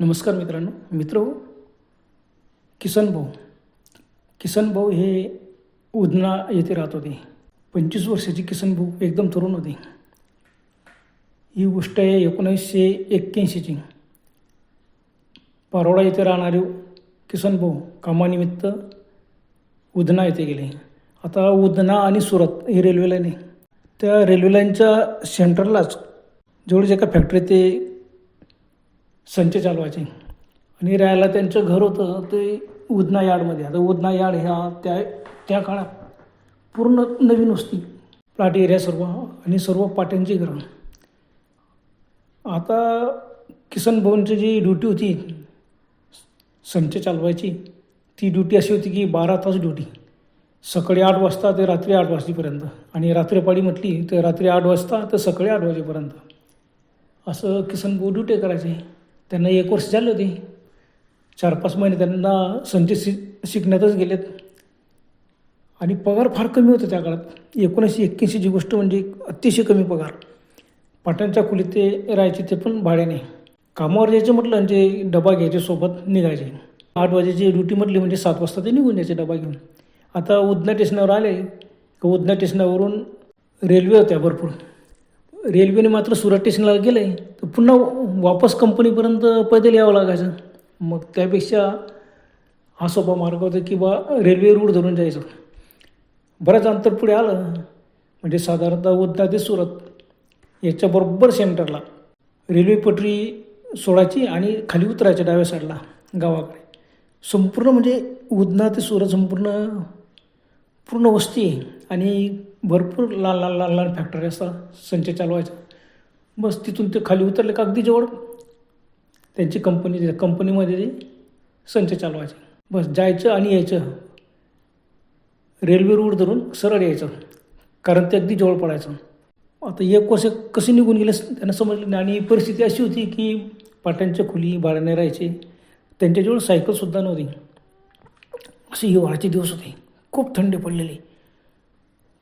नमस्कार मित्रांनो मित्र किसन भाऊ. किसन भाऊ हे उधना येथे राहत होते. पंचवीस वर्षाची किसन भाऊ एकदम तरुण होते. ही गोष्ट आहे एकोणीसशे एक्क्याऐंशीची. पारोडा येथे राहणारे किसन भाऊ कामानिमित्त उधना येथे गेले. आता उधना आणि सुरत ही रेल्वे लाईन आहे. त्या रेल्वे लाईनच्या सेंटरलाच जेवढे एका फॅक्टरी ते संच चालवायचे आणि राहायला त्यांचं घर होतं ते उदना यार्डमध्ये. आता उदना यार्ड ह्या त्या त्या काळात पूर्ण नवीन वस्ती. प्लाट एरिया सर्व आणि सर्व पाट्यांची घरं. आता किसन भवनची जी ड्युटी होती संच चालवायची ती ड्युटी अशी होती की बारा तास ड्युटी. सकाळी आठ वाजता ते रात्री आठ वाजेपर्यंत. आणि रात्रीपाळी म्हटली तर रात्री आठ वाजता तर सकाळी आठ वाजेपर्यंत. असं किसन भाऊ ड्युटी करायचे. त्यांना एक वर्ष झाले होते. चार पाच महिने त्यांना संच शि शिकण्यातच गेलेत. आणि पगार फार कमी होता त्या काळात. एकोणीसशे एक्क्याऐंशीची गोष्ट म्हणजे अतिशय कमी पगार. पाट्यांच्या खोलीत ते राहायचे ते पण भाड्याने. कामावर जायचं म्हटलं म्हणजे डबा घ्यायचे सोबत निघायचे. आठ वाजेची ड्युटी म्हटली म्हणजे सात वाजता ते निघून जायचे डबा घेऊन. आता उदना स्टेशनावर आले. उदना स्टेशनावरून रेल्वे होत्या भरपूर. रेल्वेने मात्र सुरत स्टेशनला आहे तर पुन्हा वापस कंपनीपर्यंत पैदल यावं लागायचं. मग त्यापेक्षा हा सोपा मार्ग होता की बा रेल्वे रूट धरून जायचं. बऱ्याच अंतर पुढे आलं. म्हणजे साधारणतः उदना ते सुरत याच्याबरोबर सेंटरला. रेल्वे पटरी सोडायची आणि खाली उतरायच्या डाव्या साईडला गावाकडे. संपूर्ण म्हणजे उदना ते सुरत संपूर्ण पूर्ण वस्ती आणि भरपूर लहान लहान लहान लहान फॅक्टरी असा संच चालवायचा बस तिथून ते खाली उतरले का अगदी जवळ? त्यांची कंपनी कंपनीमध्ये ते संच चालवायचे बस जायचं आणि यायचं. रेल्वे रूट धरून सरळ यायचं. कारण ते अगदी जवळ पडायचं. आता एक वर्ष कसे निघून गेले त्यांना समजलं नाही. आणि परिस्थिती अशी होती की पाट्यांच्या खोली भाड्याने राहायचे. त्यांच्याजवळ सायकलसुद्धा नव्हती. असे हिवाळ्याचे दिवस होते. खूप थंडी पडलेली.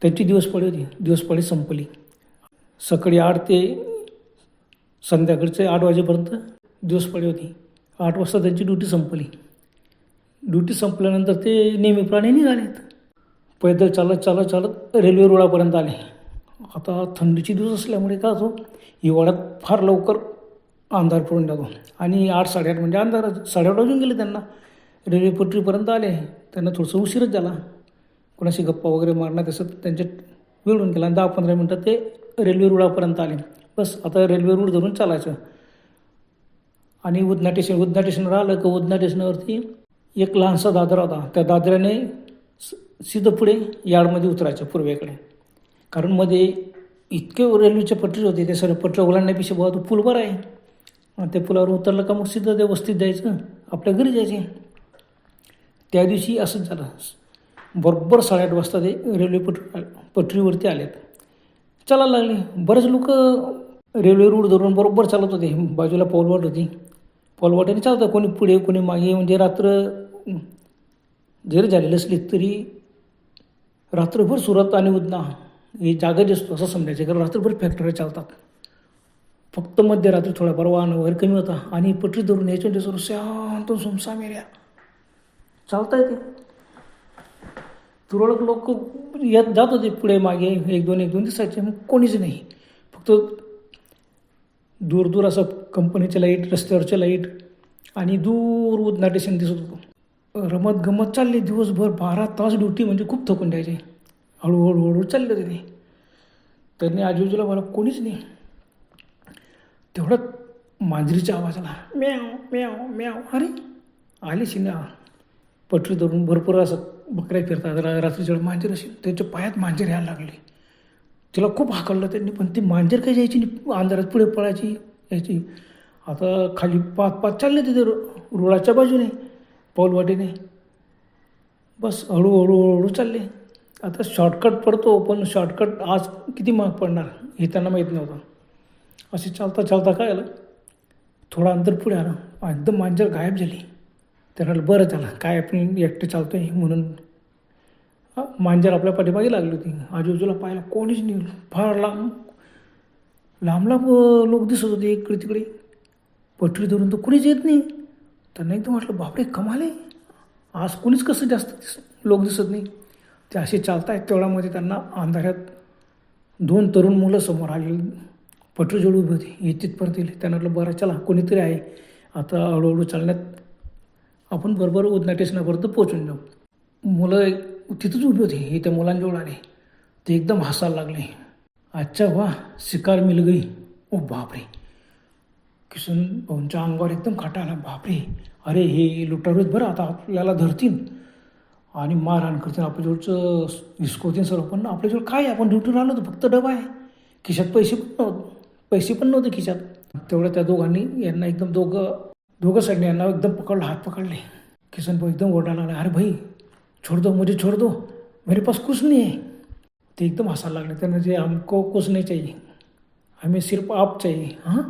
त्यांची दिवस होती. दिवस संपली. सकाळी आठ ते संध्याकाळचे आठ वाजेपर्यंत दिवस होती. आठ वाजता त्यांची ड्युटी संपली. ड्युटी संपल्यानंतर ते नेहमीप्रमाणे निघालेत पैदल चालत चालत चालत रेल्वे रुळापर्यंत आले. आता थंडीचे दिवस असल्यामुळे काय होतो हिवाळ्यात फार लवकर अंधार पडून जातो. आणि आठ साडेआठ म्हणजे अंधार साडेआठ वाजून गेले त्यांना. रेल्वे पटरीपर्यंत आले. त्यांना थोडंसं उशीरच झाला. कोणाशी गप्पा वगैरे मारणं तसं त्यांच्या वेळून गेला. आणि दहा पंधरा मिनटं ते रेल्वे रुळापर्यंत आले. बस आता रेल्वे रूळ धरून चालायचं. आणि उदना स्टेशन उदना स्टेशनवर आलं का उदना स्टेशनवरती एक लहानसा दादरा होता. त्या दादऱ्याने स सिधं पुढे यार्डमध्ये उतरायचं पूर्वेकडे. कारण मध्ये इतके रेल्वेचे पटरी होते ते सर्व पटरी ओलांडण्यापेक्षा बुवा तो पूल बरा आहे. त्या पुलावर उतरलं का मग सिधं त्या वस्तीत जायचं आपल्या घरी जायचे. त्या दिवशी असंच झालं. बरोबर साडेआठ वाजता ते रेल्वे पटरी पटरीवरती आलेत. चालायला लागले. बरेच लोक रेल्वे रूट धरून बरोबर चालत होते. बाजूला पौलवाट होती. पौलवाट्याने चालतं कोणी पुढे कोणी मागे. म्हणजे रात्र जरी झालेली असली तरी रात्रभर सुरत आणि उदना हे जागा असतो असं समजायचं. कारण रात्रभर फॅक्टऱ्या चालतात. फक्त मध्यरात्री थोडाफार वाहन वगैरे कमी होता. आणि पटरी धरून याच्या म्हणजे शांत सुमसाम एरिया चालता येते तुरळक लोक येत जात होते पुढे मागे एक दोन एक दोन दिसायचे मग कोणीच नाही. फक्त दूर दूर असं कंपनीचे लाइट रस्त्यावरचे लाइट आणि दूर उदनाटेशन दिसत होतो. रमत गमत चालली दिवसभर बारा तास ड्युटी म्हणजे खूप थकून द्यायचे. हळूहळू हळूहळू चालले होते ते. त्यांनी आजूबाजूला मला कोणीच नाही. तेवढ्यात मांजरीच्या आवाज आला म्याव म्याव म्याव अरे आली शिना पटरी धरून भरपूर असं बकऱ्या फिरतात रा रात्रीच्या मांजर असेल त्यांच्या पायात मांजर यायला लागली. तिला खूप हाकललं त्यांनी पण ती मांजर काही जायची नाही अंधारात पुढे पळायची यायची. आता खाली पाच पाच चालले तिथे रो रुळाच्या बाजूने पाऊलवाटीने बस हळूहळू हळूहळू चालले. आता शॉर्टकट पडतो पण शॉर्टकट आज किती महाग पडणार हे त्यांना माहीत नव्हतं. असे चालता चालता काय आलं थोडं अंतर पुढे आलं एकदम मांजर गायब झाली. त्याला बरं झालं काय आपण एकटं चालतो आहे म्हणून मांजर आपल्या पाठीमागे लागली होती. आजूबाजूला पाहायला कोणीच नाही. फार लांब लांब लांब लोक दिसत होते इकडे तिकडे. पटरी धरून तर कुणीच येत नाही. त्यांना एकदम वाटलं बापरे कमाले आज कुणीच कसं जास्त दिस लोक दिसत नाही. ते असे चालतायत तेवढ्यामध्ये त्यांना अंधारात दोन तरुण मुलं समोर आले. पटरी जोड उभी होती. हे तिथपर्यंत येईल. त्यांना म्हटलं बरं चला कोणीतरी आहे. आता हळूहळू चालण्यात आपण बरोबर उदना स्टेशनापर्यंत पोहोचून जाऊ. मुलं तिथंच उभी होती हे त्या मुलांजवळ आले. ते एकदम हसायला लागले. अच्छा वा शिकार मिल गई ओ बापरे. किशन भाऊंच्या अंगावर एकदम खाटा आला. बापरे. अरे हे लुटारूच बरं आता आपल्याला धरतील. आणि मारहाण करतील. आपल्याजवळचं हिसकवतील सर्व पण आपल्याजवळ काय आहे? आपण ड्युटीवर आलो होतो फक्त डबा आहे. खिशात पैसे पण नव्हते. पैसे पण नव्हते खिशात. तेवढं त्या दोघांनी यांना एकदम दोघं दोघं साईडने यांना एकदम पकडलं हात पकडले. किशन एकदम ओरडायला लागला अरे भाई छोड़ दो मुझे छोड़ दो. मेरे पास कुछ नहीं है. ते एकदम हंसायला लागले त्यांना जे हमको कुछ नहीं चाहिए. हमें सिर्फ आप चाहिए. हां?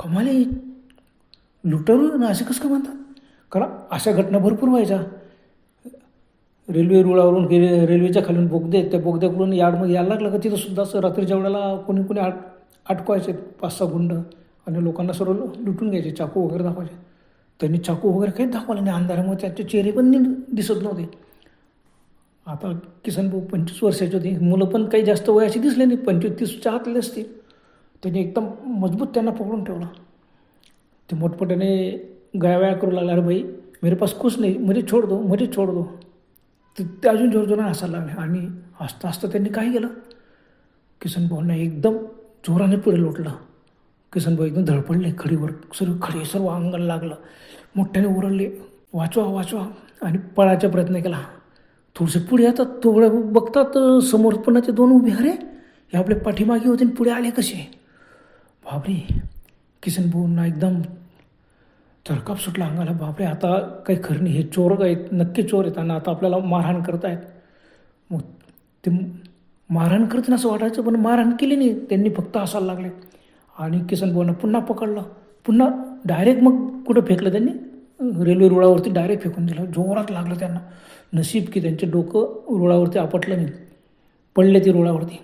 कमाले लुटरू ना? असे कसं का म्हणतात? कारण अशा घटना भरपूर व्हायच्या. रेल्वे रुळावरून गेले रेल्वेच्या खालून बोगदे त्या बोगद्याकडून यार्डमध्ये यायला लागलं का? तिथं सुद्धा असं रात्रीच्या वेळेला कोणी कोणी आट अटकवायचे पाच सहा गुंड. आणि लोकांना सर्व लुटून घ्यायचे चाकू वगैरे दाखवायचे. त्यांनी चाकू वगैरे काहीच दाखवलं नाही अंधारामुळे त्यांचे चेहरे पण दिसत नव्हते. आता किसन भाऊ पंचवीस वर्षाचे होते. मुलं पण काही जास्त वयाची दिसले नाही. पंचवीस तीसच्या आतले असतील. त्यांनी एकदम मजबूत त्यांना पकडून ठेवलं. ते मोठमोठ्याने गायवाया करू लागला. अरे भाई मेरे पास कुछ नाही. मुझे छोड़ दो मुझे छोड़ दो. ते ते अजून जोर हसायला लागले. आणि हसता हसता त्यांनी काय केलं. किसन भाऊंना एकदम जोराने पुढे लोटला. किसनभाऊ एकदम धडपडले खडीवर सर्व खडे सर्व अंगाला लागलं. मोठ्याने ओरडले वाचवा वाचवा. आणि पळायचा प्रयत्न केला. थोडंसं पुढे येतात थोडं बघतात समोरपणाचे दोन उभे अरे हे आपले पाठीमागे होते आणि पुढे आले कसे? बापरे किसनभाऊंना एकदम थरकाप सुटला अंगाला. बापरे आता काही खरं नाही हे चोर आहेत? नक्की चोर आहेत आणि आता आपल्याला मारहाण करतायत. मग ते मारहाण करत असं वाटायचं पण मारहाण केली नाही. त्यांनी फक्त असायला लागले आणि किसन भाऊंना पुन्हा पकडलं. पुन्हा डायरेक्ट मग कुठं फेकलं त्यांनी? रेल्वे रुळावरती डायरेक्ट फेकून दिलं. जोरात लागलं त्यांना. नशीब की त्यांचे डोकं रुळावरती आपटलं नाही. पडले ते रुळावरती.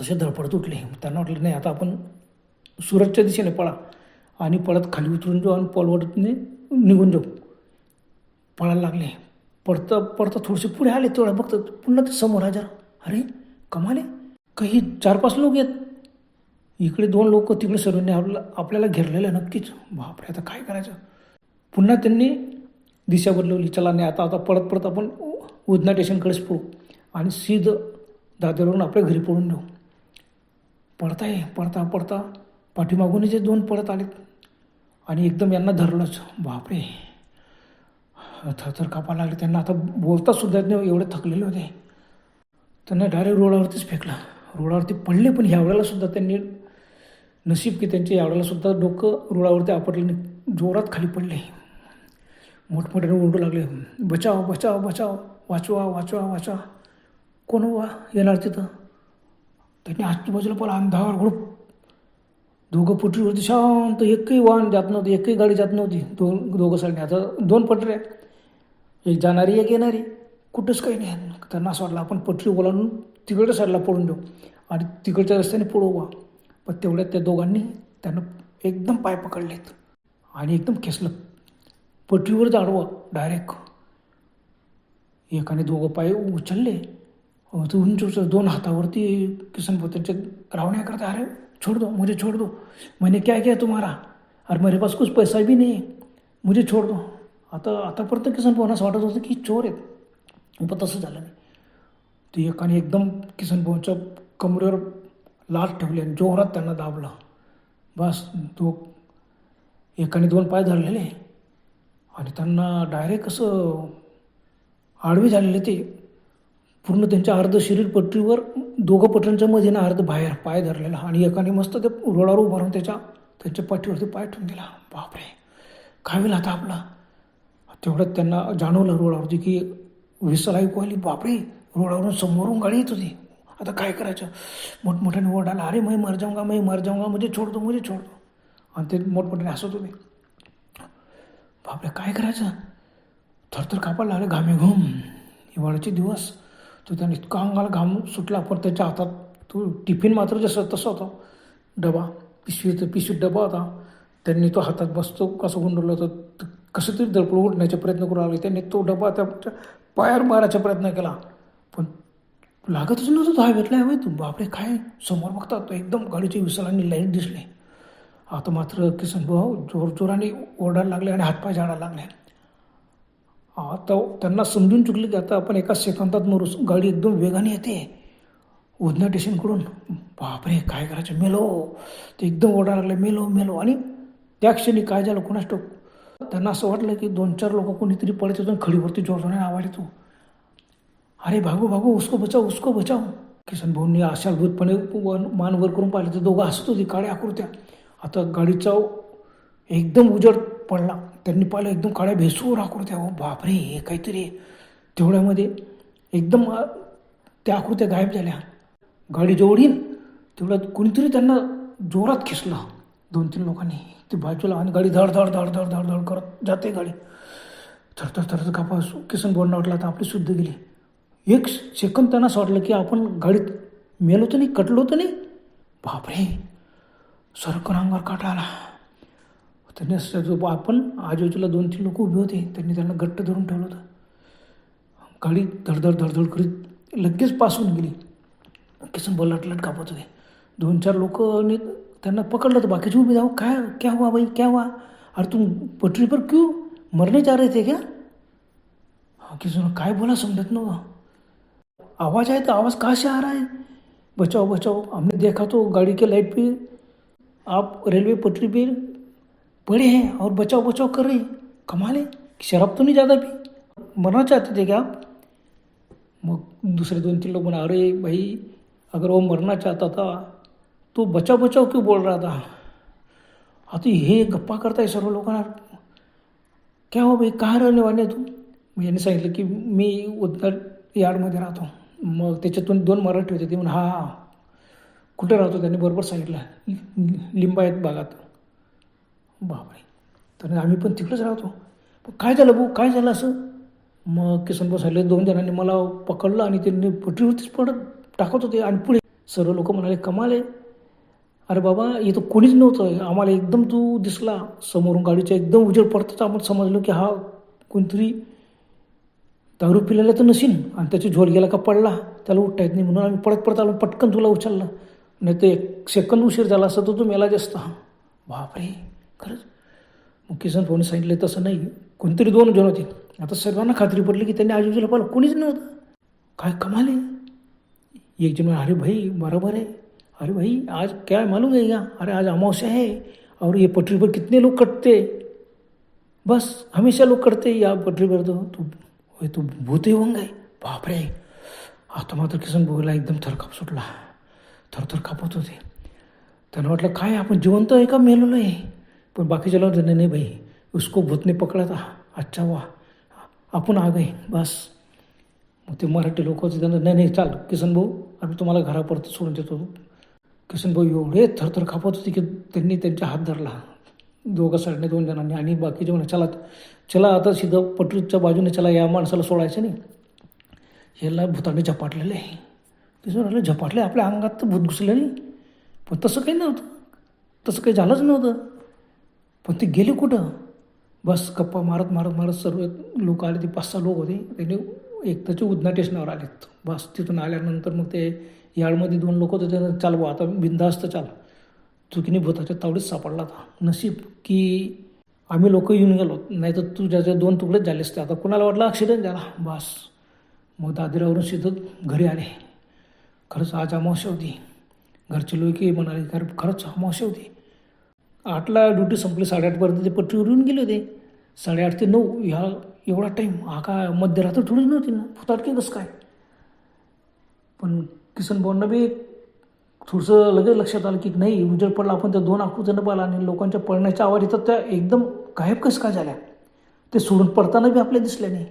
तसे धडपड तुटले त्यांना वाटलं नाही आता आपण सुरतच्या दिशेने पळा आणि पळत खाली उतरून जाऊ आणि पॉलवरतीने निघून जाऊ. पळायला लागले. पडता पडता थोडेसे पुढे आले तेवढं बघतात पुन्हा ते समोर हजार अरे कमाले काही चार पाच लोक आहेत इकडे दोन लोक तिकडे सर्वांनी आपल्याला आपल्याला घेरलेलं नक्कीच. बापरे आता काय करायचं? पुन्हा त्यांनी दिशा बदलवली. चला नाही आता आता पळत पळत आपण उदना स्टेशनकडेच पळू आणि सीध दादरवरून आपल्या घरी पळून जाऊ ये पडता पडता पाठीमागून जे दोन पडत आलेत आणि एकदम यांना धरलंच. बापरे. थरथर कापा लागले त्यांना. आता बोलता सुद्धा येत नाही एवढे थकलेले होते. त्यांना डायरेक्ट रोडावरतीच फेकला. रोडावरती पडले पण ह्या वेळेला सुद्धा त्यांनी नशीब की त्यांच्या यावडालासुद्धा डोकं रुळावरती आपटल्याने जोरात खाली पडले. मोठमोठ्याने ओरडू लागले. बचाव बचाव बचाव. वाचवा वाचवा वाचवा. कोण वा येणार तिथं? त्यांनी आजूबाजूला पण अंधार घुडूप दोघं पटरीवरती शांत एकही वाहन जात नव्हते एकही गाडी जात नव्हती. दोन दोघं साईडने आता दोन पटऱ्या एक जाणारी एक येणारी. कुठंच काही नाही. त्यांना असं वाटलं आपण पटरी ओलांडून तिकडच्या साईडला पडून देऊ आणि तिकडच्या रस्त्याने पळू पण तेवढ्यात त्या दोघांनी त्यांना एकदम पाय पकडलेत आणि एकदम खेचलं. पटरीवर जाडवं डायरेक्ट एकाने दोघं पाय उचलले. उंच उंच दोन हातावरती किसन भाऊ रावण्या करता अरे छोड़ दो मुझे छोड़ दो. मैंने क्या किया तुम्हारा? अरे मेरे पास कुछ पैसा भी नाही मुझे छोड़ दो. आता आतापर्यंत किसन भाऊंना असं वाटत होतं की चोर आहेत. पण तसं झालं नाही. ते एकाने एकदम किसन भाऊच्या कमरेवर लाट ठेवली आणि जोरात त्यांना दाबला. बस तो एकाने दोन पाय धरलेले. आणि त्यांना डायरेक्ट असं आडवे झालेले ते. पूर्ण त्यांच्या अर्ध शरीर पटरीवर दोघं पटऱ्यांच्या मध्ये ना अर्ध बाहेर पाय धरलेला आणि एकाने मस्त ते रोडावर उभं राहून त्याच्या त्यांच्या पाठीवरती पाय ठेवून दिला. बापरे! काय होईल आता आपला? तेवढ्यात त्यांना जाणवलं रोडावरती की विसल ऐकू आली बापरे! रोडावरून समोरून गाडी येत होती. आता काय करायचं? मोठमोठ्याने ओरडाला अरे मी मर जाऊंगा मी मर जाऊंगा मुझे छोड़ दो मुझे छोड़ दो. आणि ते मोठमोठ्याने हसत होते. बापरे काय करायचं? थरथर कापायला लागले घामे घुम. हिवाळ्याचे दिवस. तो त्याने इतका अंगाला घाम सुटला पण त्याच्या हातात तो टिफिन मात्र जसं तसं होता. डबा पिशवी पिशवीत डबा होता. त्यांनी तो हातात बसतो कसं गुंडवलं होतं कसं तरी दडपड उठण्याचा प्रयत्न करू लागले. त्यांनी तो डबा त्या पायावर मारायचा प्रयत्न केला. पण लागतच नव्हतं तो हा भेटला हवे तू बापरे काय समोर बघता तो एकदम गाडीच्या विसरांनी लाइट दिसले. आता मात्र किसन भाऊ जोर जोराने ओरडायला लागले आणि हातपाय झाडायला लागले. आता त्यांना समजून चुकले की आता आपण एका सेकंदात मरू गाडी एकदम वेगाने येते. उधना स्टेशनकडून. बापरे काय करायचं? मेलो. ते एकदम ओरडायला लागले. मेलो मेलो. आणि त्या क्षणी काय झालं? कोणाच ठाऊक. त्यांना असं वाटलं की दोन चार लोक कोणीतरी पळत येतो खडीवरती जोरजोराने आवाज येतो. अरे भागो भागो उसको बचाव उसको बचाव किसन भाऊंनी आशाभूतपणे मान वर करून पाहिलं तर दोघं हसत होती काळ्या आकृत्या आता गाडीचा एकदम उजड पडला. त्यांनी पाहिलं एकदम काळ्या भेसूवर आकृत्या हो बापरे हे काहीतरी तेवढ्यामध्ये एकदम त्या आकृत्या गायब झाल्या. गाडी जवळ येईल तेवढ्यात कोणीतरी त्यांना जोरात खेचला. दोन तीन लोकांनी. ते बाजूला आणि गाडी धड धड धड धड धड धड करत जाते गाडी. थरथर थरथर कापा किसन बोलणं वाटला तर आपली शुद्ध गेली. एक सेकंद त्यांना असं वाटलं की आपण गाडीत मेलो तर नाही कटलो तर नाही. बापरे सरकन अंगावर काटा आला त्यांनी आपण आजूबाजूला दोन तीन लोक उभे होते त्यांनी त्यांना घट्ट धरून ठेवलं होतं. गाडी धडधड धडधड करीत लगेच पास होऊन गेली. किसन बोल लटलट कापत होते. दोन चार लोकांनी त्यांना पकडलं तर बाकीचे उभे जाऊ काय क्या हुआ भाई क्या हुआ? अरे तुम पटरी पर क्यों? मरने जा रहे थे क्या? हाँ काय बोला समजत नव्हतं. आवाज़ आया तो आवाज़ कहाँ से आ रहा है? बचाओ बचाओ। हमने देखा तो गाड़ी के लाइट पे आप रेलवे पटरी पे पड़े हैं और बचाओ बचाओ कर रहे हैं। कमाल है। शराब तो नहीं ज़्यादा भी मरना चाहते थे क्या आप? दूसरे दोन तीन लोग बोला अरे भाई, अगर वो मरना चाहता था तो बचाओ बचाओ क्यों बोल रहा था? हाँ तो हे गप्पा करताय सर्व लोकांना क्या हो भाई, कहाँ रहने वाले तुम? मग यांनी सांगितलं की मी उद्धार यार्डमध्ये राहतो मग त्याच्यातून दोन मराठी होते. ते म्हणून हा हा राहतो? त्यांनी बरोबर सांगितलं. लिंबायत भागात बापरे. तर आम्ही पण तिकडेच राहतो. पण काय झालं भाऊ? काय झालं असं? मग किसन भाऊ दोन जणांनी मला पकडलं आणि त्यांनी पटरीवरतीच पडत टाकत होते आणि पुढे सर्व लोक म्हणाले कमाल आहे. अरे बाबा इथं कोणीच नव्हतं. आम्हाला एकदम तू दिसला. समोरून गाडीच्या एकदम उजेड पडताच आपण समजलो की हा कोणतरी दारू पिलेला तर नशीन आणि त्याची झोल गेला का पडला त्याला उठता येत नाही म्हणून आम्ही पडत पडत आलो पटकन तुला उचललं. नाही तर एक सेकंद उशीर झाला असता तर तू मेलाच असता बापरे खरंच. मग किसन फोन सांगितले तसं नाही कोणतरी दोन जण होते. आता सर्वांना खात्री पडली की त्यांनी आजूबाजूला पाहिलं कोणीच नव्हतं. काय कमाल आहे. एक जण अरे भाई बरोबर आहे. अरे भाई आज क्या मालूम है का? अरे आज अमावस्या है और ये पटरी पर कितने लोग कटते. बस हमेशा लोग कटते या पटरी पर तो तू. होय तू भूते होंगे बापरे. आता मात्र किसन भाऊला एकदम थरकाप सुटला. थरथर कापत होते. त्यांना वाटलं काय आपण जिवंत आहे का? मेलेलो आहे पण बाकीच्या लोक नाही नाही भाई उसको भूतने पकडा था अच्छा वा. आपण आ गए बस. मग ते मराठी लोक होते त्यांना नाही नाही चाल किसन भाऊ आम्ही तुम्हाला घरापर्यंत सोडून देतो. किसन भाऊ एवढे थरथर कापत होते की त्यांनी त्यांचा हात धरला. दोघं साईडने दोन जणांनी आणि बाकीचे म्हणे चला चला आता सिधं पटरीच्या बाजूने चला या माणसाला सोडायचं नाही. याला भूताने झपाटलेलं आहे. किसन म्हणाले झपाटले आपल्या अंगात तर भूत घुसलं नाही. पण तसं काही नव्हतं. तसं काही झालंच नव्हतं. पण ते गेले कुठं? बस गप्पा मारत मारत मारत सर्व लोक आले. ते पाच सहा लोक होते. त्यांनी एक त्याचे उदना स्टेशनावर आलेत. बस तिथून आल्यानंतर मग ते याळमध्ये दोन लोक होते त्यांना चाल बुवा आता बिंदास्त चाल. चुकीने भूताच्या तावडीत सापडला होता. नशीब की आम्ही लोक येऊन गेलो. नाही तर तुझ्या दोन तुकडेच झाले असते आता कुणाला वाटलं? ॲक्सिडेंट झाला. बस. मग दादरावरून सीधं घरी आले. खरंच आज अमावस्या होती. घरचे लोक म्हणाले कारण खरंच अमावस्या होती. आठला ड्युटी संपली. साडेआठपर्यंत ते पट्टीवर येऊन गेले होते. साडेआठ ते नऊ ह्या एवढा टाईम हा काय मध्यरात्र थोडीच नव्हती ना? फुताटके कसं काय? पण किसन बी थोडंसं लगेच लक्षात आलं की नाही उजेड पडला आपण त्या दोन आकृत्यानं पाहिला आणि लोकांच्या पडण्याच्या आवाज येतात त्या एकदम गायब कसं काय झाल्या? ते सोडून पडताना बी आपल्या दिसल्या नाही.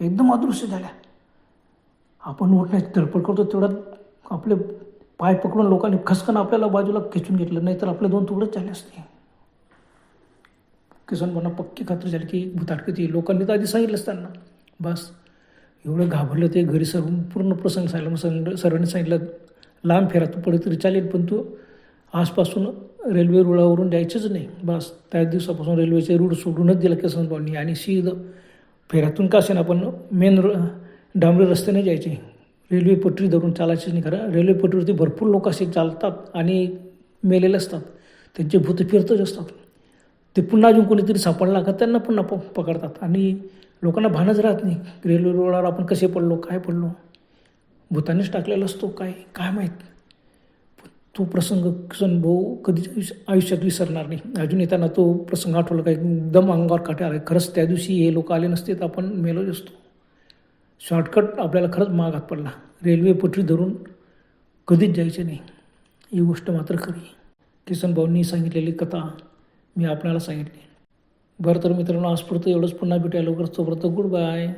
एकदम अदृश्य झाल्या. आपण उठण्याची धडपड करतो तेवढ्यात आपले पाय पकडून लोकांनी खसकन आपल्याला बाजूला खेचून घेतलं नाही तर आपले दोन तुकडेच झाले असते. किसन म्हणा पक्की खात्री झाली की भूताटकती लोकांनी तर आधी सांगितलंच त्यांना. बस एवढं घाबरलं ते घरी सर्व पूर्ण प्रसंग सांगितलं मग सर सर्वांनी सांगितलं लांब फेरा तू पडे तरी चालेल पण तू आजपासून रेल्वे रुळावरून द्यायचंच नाही. बस त्याच दिवसापासून रेल्वेचे रूळ सोडूनच दिला किसन भाऊंनी आणि सीध फेऱ्यातून का असेल आपण मेन र डांबरी रस्त्याने जायचे. रेल्वे पटरी धरून चालायचंच नाही खरं. रेल्वे पटरीवरती भरपूर लोक असे चालतात आणि मेलेले असतात. त्यांचे भूत फिरतच असतात. ते पुन्हा अजून कोणीतरी सापडला का त्यांना पुन्हा प पकडतात. आणि लोकांना भानच राहत नाही. रेल्वे रुळावर आपण कसे पडलो काय पडलो? भूतानेच टाकलेला असतो काय? काय माहीत? तो प्रसंग किसन भाऊ कधीच आयुष्यात विसरणार नाही. अजून येताना तो प्रसंग आठवला काय? एकदम अंगावर काटे आला. खरंच त्या दिवशी हे लोक आले नसते तर आपण मेलोच असतो. शॉर्टकट आपल्याला खरंच मागात पडला. रेल्वे पटरी धरून कधीच जायचे नाही. ही गोष्ट मात्र खरी किसन भाऊंनी सांगितलेली कथा मी आपल्याला सांगितली. बरं तर मित्रांनो आजपुरतं एवढंच. पुन्हा भेटायला लवकरच. तोपर्यंत गुड बाय.